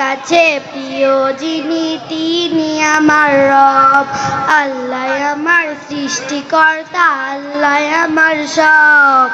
কাছে প্রিয় যিনি, তিনি আমার রব। আল্লাহ আমার সৃষ্টিকর্তা, আল্লাহ আমার সব।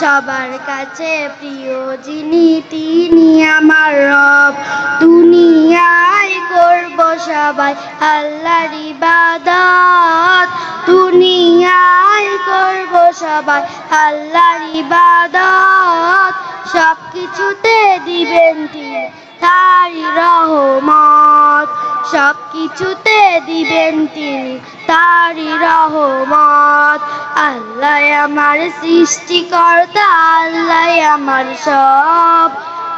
সবার কাছে প্রিয় যিনি, তিনি আমার রব। দুনিয়ায় করব সবাই আল্লাহর ইবাদত। দুনিয়ায় করব সবাই আল্লাহর ইবাদত। সব কিছুতে দিবেন তিনি তারি রহমত। সব কিছুতে দিবেন তিনি তারি রহমত। আল্লাহ আমার সৃষ্টিকর্তা আল্লাহ আমার সব।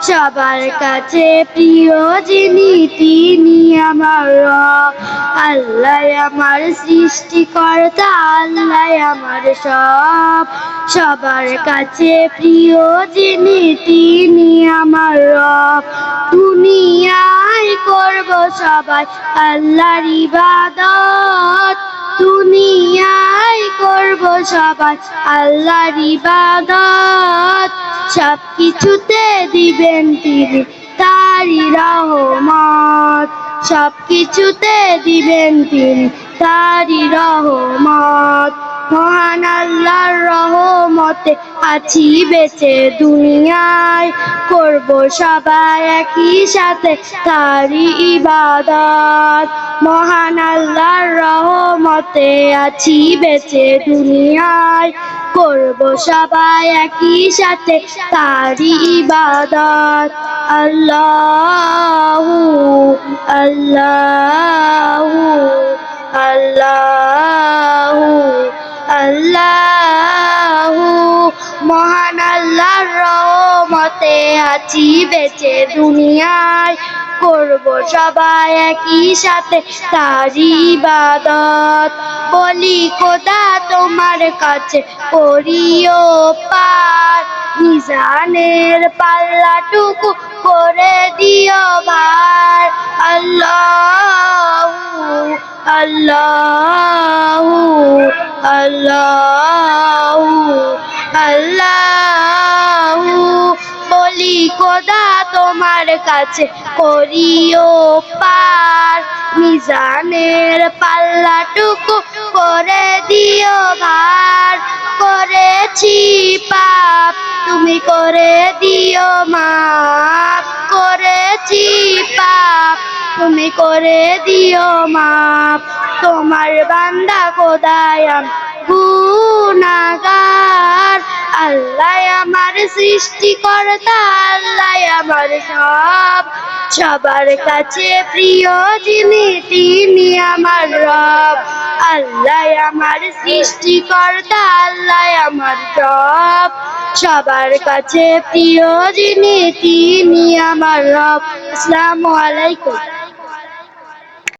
সবার কাছে প্রিয় যিনি, তিনি আমার আল্লাহ আমার সৃষ্টিকর্তা, আল্লাহ আমার সব। সবার কাছে প্রিয় যিনি, তিনি আমার দুনিয়ায় করব সবাই আল্লাহর ইবাদত। দুনিয়ায় করব সবাই আল্লাহর ইবাদত। সব কিছুতে দিবেন তিনি তারি রহমত। সব কিছুতে দিবেন তিনি তারি রহমত। মহান আল্লাহর রহমতে আছি বেঁচে দুনিয়ায়, করব সবাই একই সাথে তারি ইবাদত। মহান আল্লাহর রহমতে আছি বেঁচে দুনিয়ায় করব সবাই একই সাথে তারি ইবাদত। আল্লাহু আল্লাহু আল্লাহু আল্লাহু। মহান আল্লাহর রহমতে আছি বেঁচে দুনিয়ায়। করব সবাই একই সাথে তারি ইবাদত। বলি, খোদা তোমার কাছে করিও পার। মিজানের পাল্লাটুকু করে দিও ভার আল্লাহ, আল্লাহু আল্লাহু আল্লাহু বলি তোমার কাছে করিও পার। মিজানের পাল্লাটুকু করে দিও ভার। করেছি পাপ, তুমি করে দিও মাপ। করেছি পাপ, তুমি করে দিও মাপ। তোমার বান্দা কোদায়াম গুনাগার। আল্লাহ আমার সৃষ্টিকর্তা, আল্লাহ আমার সব। সবার কাছে প্রিয় যিনি, তিনি আমার রব। আল্লাহ আমার সৃষ্টিকর্তা, আল্লাহ আমার সব। সবার কাছে প্রিয় যিনি, তিনি আমার রব। আসসালামু আলাইকুম।